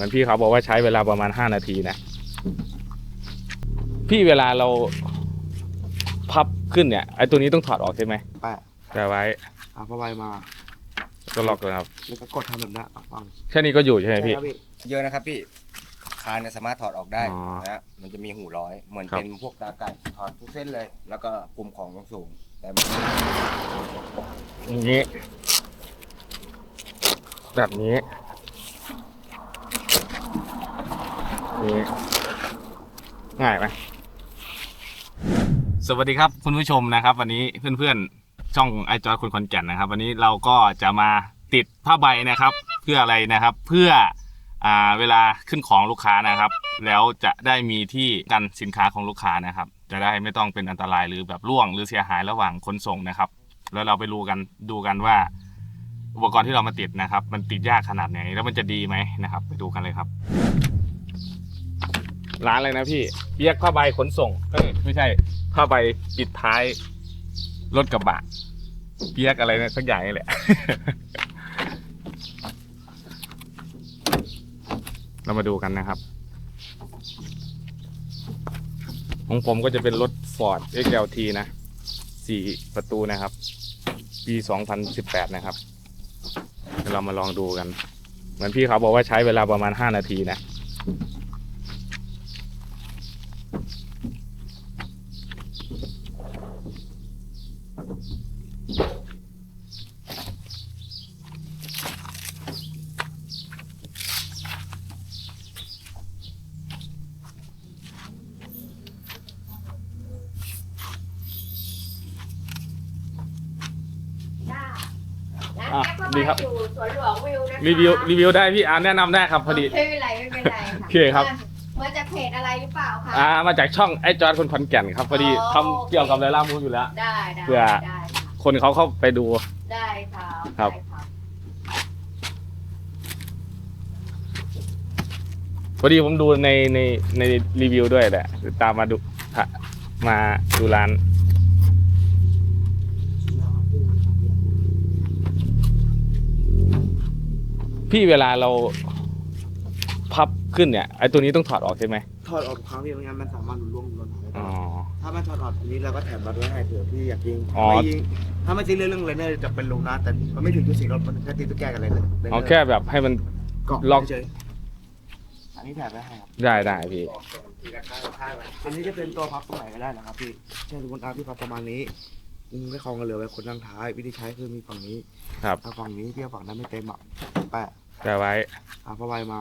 มือนพี่เขาบอกว่าใช้เวลาประมาณห้านาทีนะ พี่เวลาเราพับขึ้นเนี่ยไอ้ตัวนี้ต้องถอดออกใช่ไหมแปะแปะไว้เอาผ้าใบมาก็ล็อกเลยครับ แล้วก็กดทำแบบนั้นอะฟังแค่นี้ก็อยู่ใช่ไหมพี่ใช่ครับพี่ เยอะนะครับพี่คานเนี่ยสามารถถอดออกได้อ๋อนะฮะมันจะมีหูร้อย เหมือนครับ เป็นพวกตาไก่ถอดทุกเส้นเลย แล้วก็ปุ่มของสูงแต่มันอย่างนี้ แบบนี้ นี่ง่ายไหมสวัสดีครับคุณผู้ชมนะครับ วันนี้เพื่อนๆช่องไอจอยคนขอนแก่นนะครับ วันนี้เราก็จะมาติดผ้าใบนะครับ เพื่ออะไรนะครับ เพื่ออ่าเวลาขึ้นของลูกค้านะครับ แล้วจะได้มีที่กันสินค้าของลูกค้านะครับ จะได้ไม่ต้องเป็นอันตรายหรือแบบร่วงหรือเสียหายระหว่างขนส่งนะครับ แล้วเราไปดูกันดูกันว่า อุปกรณ์ที่เรามาติดนะครับ มันติดยากขนาดไหนแล้วมันจะดีไหมนะครับ ไปดูกันเลยครับ ร้านอะไรนะพี่เปียกผ้าใบขนส่งเอ้ยไม่ใช่ผ้าใบปิดท้ายรถกระบะเปียกอะไรนะสักอย่างนี่แหละ เรามาดูกันนะครับ ของผมก็จะเป็นรถ Ford XLT นะสี่ประตูนะครับ ปี 2018 นะครับเดี๋ยวเรามาลองดูกัน เหมือนพี่เขาบอกว่าใช้เวลาประมาณ 5 นาทีนะ จ้า อะ ร้าน ดีแจ็คครับเข้ามาอยู่สวนหลวงวิวนะคะรีวิวรีวิวได้พี่อ่านแนะนำได้ครับพอดี ไม่เป็นไรไม่เป็นไรค่ะโอเคครับ มาจากเพจอะไรหรือเปล่าคะ อ่ามาจากช่องไอ้จอร์ดคนขอนแก่นครับพอดีอ๋อ ทำเกี่ยวกับไลล่ามูนอยู่แล้ว ได้ได้เพื่อ ได้ค่ะคนเขาเข้าไปดู ได้ค่ะครับ ได้ค่ะพอดีผมดูในในในรีวิวด้วยแหละตามมาดูมาดูร้าน พี่เวลาเราพับขึ้นเนี่ยไอ้ตัวนี้ต้องถอดออกใช่ไหมถอดออกทุกครั้งพี่ไม่งั้นมันสามารถหลุดร่วงหล่นหายได้อ๋อถ้าไม่ถอดออกอันนี้เราก็แถมมาด้วยให้เผื่อพี่อยากยิงอ๋อ ไม่ยิงถ้าไม่ใช่เรื่องเลยเนี่ยจะเป็นลงนะแต่มันไม่ถึงจุดสีรถมันแค่ตีตัวแก้กันเลยเลยเอาแค่แบบให้มัน เกาะล็อก เฉยๆอันนี้แถมไว้ให้ครับได้ได้พี่ อันนี้จะเป็นตัวพับตรงไหนก็ได้นะครับพี่เช่นสมมติเอาพี่พับประมาณนี้มึง ไม่คลองกันเหลือไว้คนนั่งท้าย วิธีใช้คือมีฝั่งนี้ครับถ้าฝั่งนี้พี่เอาฝั่งนั้นไม่เต็มอะแปะแปะไว้เอาผ้าใบมา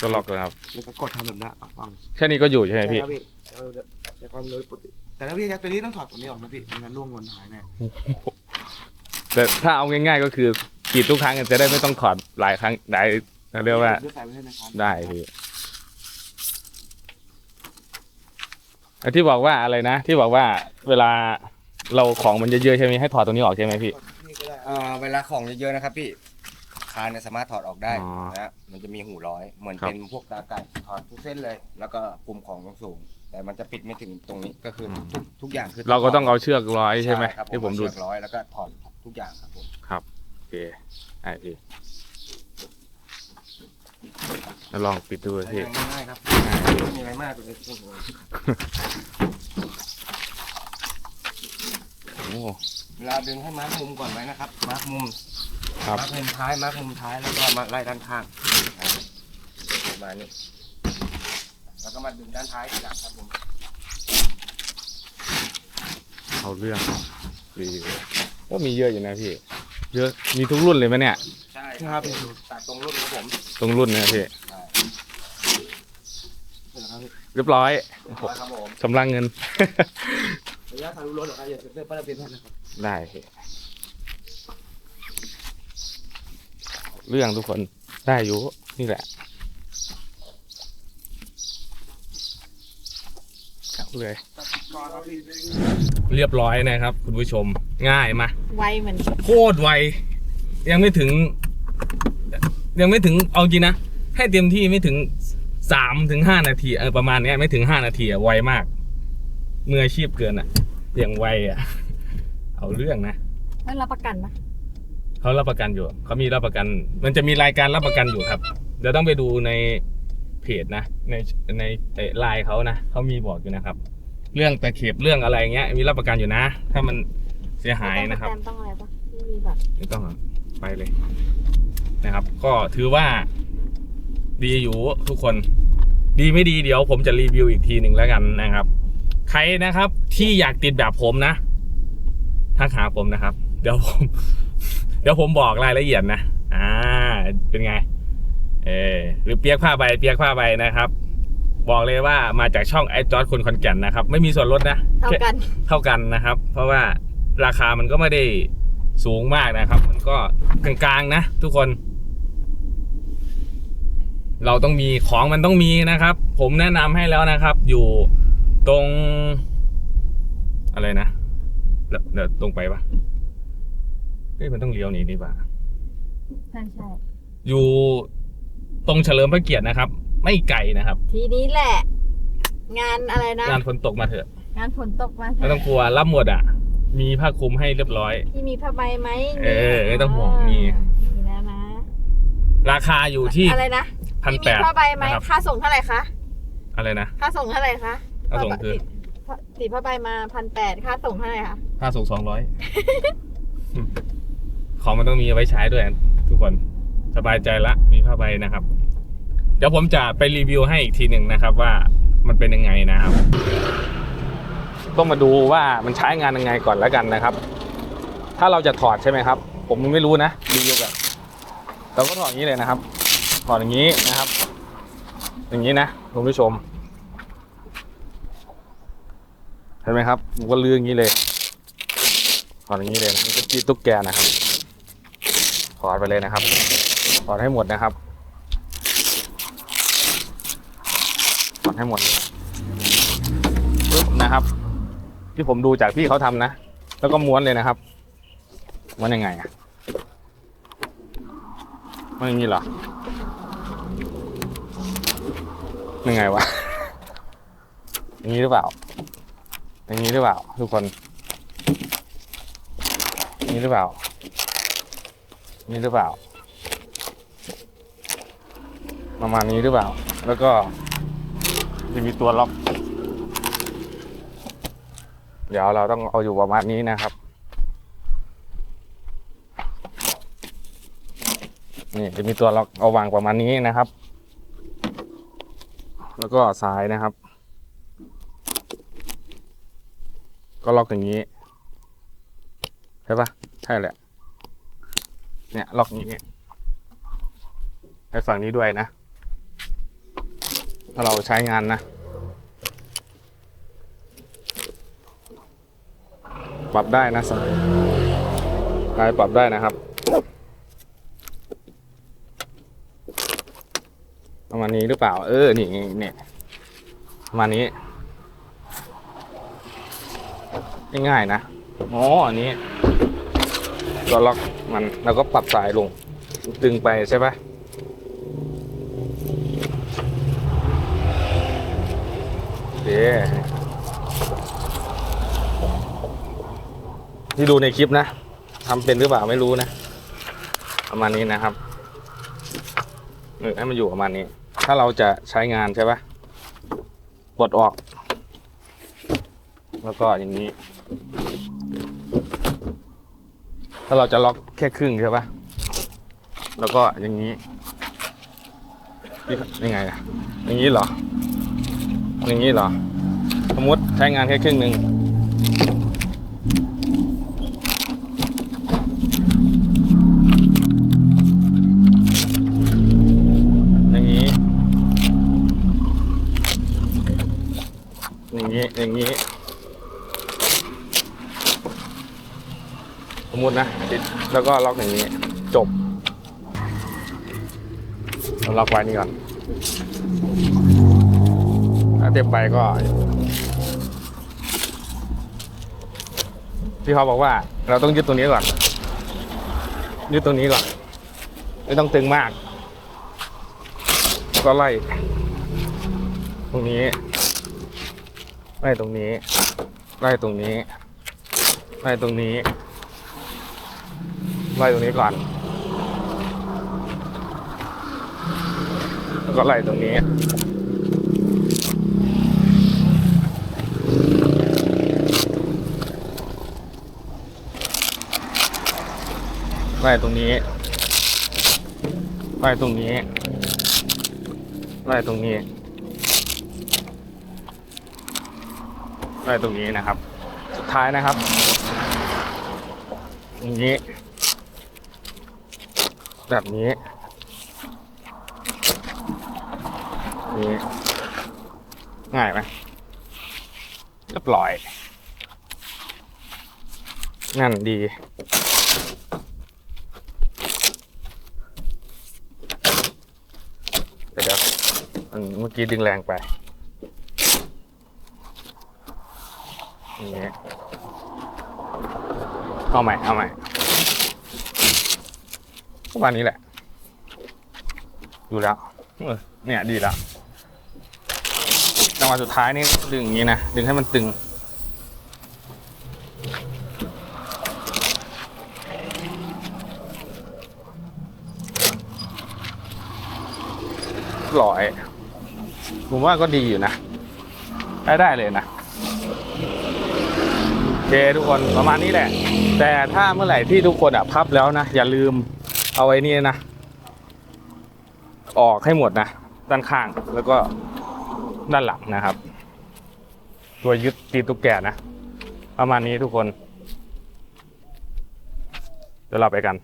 ก็ล็อกเลยครับ แล้วก็กดทำแบบนั้นอะฟังแค่นี้ก็อยู่ใช่ไหมพี่ใช่ครับพี่เออใช้ความเร็วปกติแต่ถ้าพี่ใช้ตัวนี้ต้องถอดตัวนี้ออกนะพี่ไม่งั้นร่วงหล่นหายแน่แต่ถ้าเอาง่ายๆก็คือกรีดทุกครั้งจะได้ไม่ต้องถอดหลายครั้งได้เรียกว่าด้วยสายไว้ให้นะครับได้พี่ไอ้ที่บอกว่าอะไรนะ ที่บอกว่าเวลา เราของมันเยอะๆใช่ไหมให้ถอดตรงนี้ออกใช่ไหมพี่ นี่ก็ได้เอ่อเวลาของเยอะๆนะครับพี่คานเนี่ยสามารถถอดออกได้อ๋อนะฮะมันจะมีหูร้อย เหมือนครับ เป็นพวกตาไก่ถอดทุกเส้นเลย แล้วก็ปุ่มของสูงแต่มันจะปิดไม่ถึงตรงนี้ก็คือทุกทุกอย่างคือเราก็ต้องเอาเชือกร้อยใช่ไหมครับที่ผมดูเอาเชือกร้อยแล้วก็ถอดทุกอย่างครับผมโอเคไอ้พี่แล้วลองปิดดูพี่ง่ายๆครับไม่มีอะไรมากเลยโอ้เวลาดึงให้มาร์กมุมก่อนไว้นะครับ มาร์กมุมครับมาร์กมุมท้าย มาร์กมุมท้าย แล้วก็มาไล่ด้านข้างประมาณนี้ แล้วก็มาดึงด้านท้ายอีกอย่างครับผม เอาเรื่องรีวิวก็มีเยอะอยู่นะพี่ เยอะมีทุกรุ่นเลยไหมเนี่ย ใช่ครับตัดตรงรุ่นครับผม ตรงรุ่นเนี่ยพี่ใช่เรียบร้อยครับผมชำระเงิน ระยะทางรู้รถเหรอครับอย่าเลือกป้ายทะเบียนให้นะครับได้พี่เรื่องทุกคนได้อยู่นี่แหละเอาเลยก่อนครับพี่เรียบร้อยนะครับ คุณผู้ชมง่ายมา ไวเหมือนโคตรไว ยังไม่ถึง ยังไม่ถึงเอาจริงนะ ให้เต็มที่ไม่ถึงสามถึงห้านาทีเออประมาณเนี้ยไม่ถึงห้านาทีอะไวมาก มืออาชีพเกินอะ อย่างไวอะเอาเรื่องนะแล้วรับประกันปะเขารับประกันอยู่เขามีรับประกัน มันจะมีรายการรับประกันอยู่ครับโดี๋ยวต้องไปดูในเพจนะ ในในไลน์เขานะเขามีบอกอยู่นะครับ เรื่องตะเข็บเรื่องอะไรเงี้ย มีรับประกันอยู่นะ ถ้ามันเสียหายนะครับ ต้องต้องอะไรปะไม่มีแบบไม่ต้องอะไปเลยนะครับ ก็ถือว่า ดีอยู่ทุกคน ดีไม่ดีเดี๋ยวผมจะรีวิวอีกทีหนึ่งแล้วกันนะครับ ใครนะครับ ที่อยากติดแบบผมนะทักหาผมนะครับ เดี๋ยวผม เดี๋ยวผมบอกรายละเอียดนะอ่า เป็นไง เออหรือเปียกผ้าใบเปียกผ้าใบนะครับ บอกเลยว่ามาจากช่องไอจอร์ดคนคอนแก่นนะครับ ไม่มีส่วนลดนะเท่ากันเท่ากันนะครับ เพราะว่าราคามันก็ไม่ได้สูงมากนะครับ มันก็กลางๆนะทุกคน เราต้องมีของมันต้องมีนะครับ ผมแนะนำให้แล้วนะครับ อยู่ ตรง อะไรนะเดี๋ยวเดี๋ยวตรงไปปะเฮ้ยมันต้องเลี้ยวหนีดีกว่าใช่ใช่อยู่ตรงเฉลิมพระเกียรตินะครับ ไม่ไกลนะครับ ทีนี้แหละ งานอะไรนะงานฝนตกมาเถอะ งานฝนตกมาไม่ต้องกลัวรับหมดอะ มีผ้าคลุมให้เรียบร้อย ที่มีผ้าใบไหมเออไม่ต้องห่วงมี มีแล้วนะราคาอยู่ที่อะไรนะพันที่แปมีดผ้าใบไหมนะครับ ค่าส่งเท่าไหร่คะอะไรนะค่าส่งเท่าไหร่คะ ค่าส่งคือติดติดผ้าใบมาพันแปดค่าส่งเท่าไหร่คะค่าส่งสองร้อยของมันต้องมีเอาไว้ใช้ด้วยทุกคนสบายใจละมีผ้าใบนะครับ เดี๋ยวผมจะไปรีวิวให้อีกทีหนึ่งนะครับ ว่ามันเป็นยังไงนะครับ ต้องมาดูว่ามันใช้งานยังไงก่อนแล้วกันนะครับ ถ้าเราจะถอดใช่ไหมครับ ผมไม่รู้นะรีวิวแบบเราก็ถอดอย่างนี้เลยนะครับ ถอดอย่างนี้นะครับ อย่างนี้นะคุณผู้ชม เห็นไหมครับผมก็ลืออย่างนี้เลยถอดอย่างนี้เลยนะมันก็จีตุ๊กแกนะครับถอดไปเลยนะครับถอดให้หมดนะครับถอดให้หมดปึ๊บนะครับ ที่ผมดูจากพี่เขาทำนะ แล้วก็ม้วนเลยนะครับม้วนยังไงอะมันอย่างนี้เหรอยังไงวะอย่างนี้หรือเปล่า อย่างนี้หรือเปล่า ทุกคนนี้หรือเปล่า นี้หรือเปล่า ประมาณนี้หรือเปล่า แล้วก็จะมีตัวล็อก เดี๋ยวเราต้องเอาอยู่ประมาณนี้นะครับ นี่จะมีตัวล็อกเอาวางประมาณนี้นะครับ แล้วก็ซ้ายนะครับ ก็ล็อกอย่างนี้ใช่ปะใช่แหละ เนี่ยล็อกอย่างนี้ให้ฝั่งนี้ด้วยนะ ถ้าเราใช้งานนะ ปรับได้นะสายสายปรับได้นะครับประมาณนี้หรือเปล่า เออ นี่เนี่ยประมาณนี้ ง่ายๆนะอ๋ออันนี้ตัวล็อกมันแล้วก็ปรับสายลง ดึงไปใช่ปะเดี๋ยที่ดูในคลิปนะทำเป็นหรือเปล่าไม่รู้นะ ประมาณนี้นะครับให้มันอยู่ประมาณนี้ ถ้าเราจะใช้งานใช่ปะกดออก แล้วก็อย่างนี้ถ้าเราจะล็อกแค่ครึ่งใช่ปะแล้วก็อย่างนี้นี่ยังไงอะอย่างนี้เหรอ อย่างนี้เหรอ สมมติใช้งานแค่ครึ่งหนึ่งอย่างนี้ อย่างนี้ อย่างนี้ ส มมตินะแล้วก็ล็อกอย่างนี้จบเราล็อกไว้นี่ก่อนถ้าเต็มไปก็พี่เขาบอกว่า เราต้องยึดตรงนี้ก่อนยึดตรงนี้ก่อนไม่ต้องตึงมาก ก็ไล่ ตรงนี้ไล่ตรงนี้ไล่ตรงนี้ไล่ตรงนี้ ไล่ตรงนี้ก่อน แล้วก็ไล่ตรงนี้ไล่ตรงนี้ไล่ตรงนี้ไล่ตรงนี้ไล่ตรงนี้นะครับ สุดท้ายนะครับอย่างนี้ แบบนี้นี่ง่ายไหมเรียบร้อยนั่นดีเดี๋ยวมันเมื่อกี้ดึงแรงไปนี้เอาใหม่ เอาใหม่ ประมาณนี้แหละดูแล้วเนี่ยดีแล้วจังหวะสุดท้ายนี่ดึงอย่างนี้นะ ดึงให้มันตึงร้อย ผมว่าก็ดีอยู่นะ ได้ได้เลยนะโอเคทุกคนประมาณนี้แหละ แต่ถ้าเมื่อไหร่ที่ทุกคนอะพับแล้วนะ อย่าลืม เอาไอ้นี่นะ ออกให้หมดนะ ด้านข้างแล้วก็ด้านหลังนะครับ ตัวยึดตีตุ๊กแกนะ ประมาณนี้ทุกคน เดี๋ยวเราไปกัน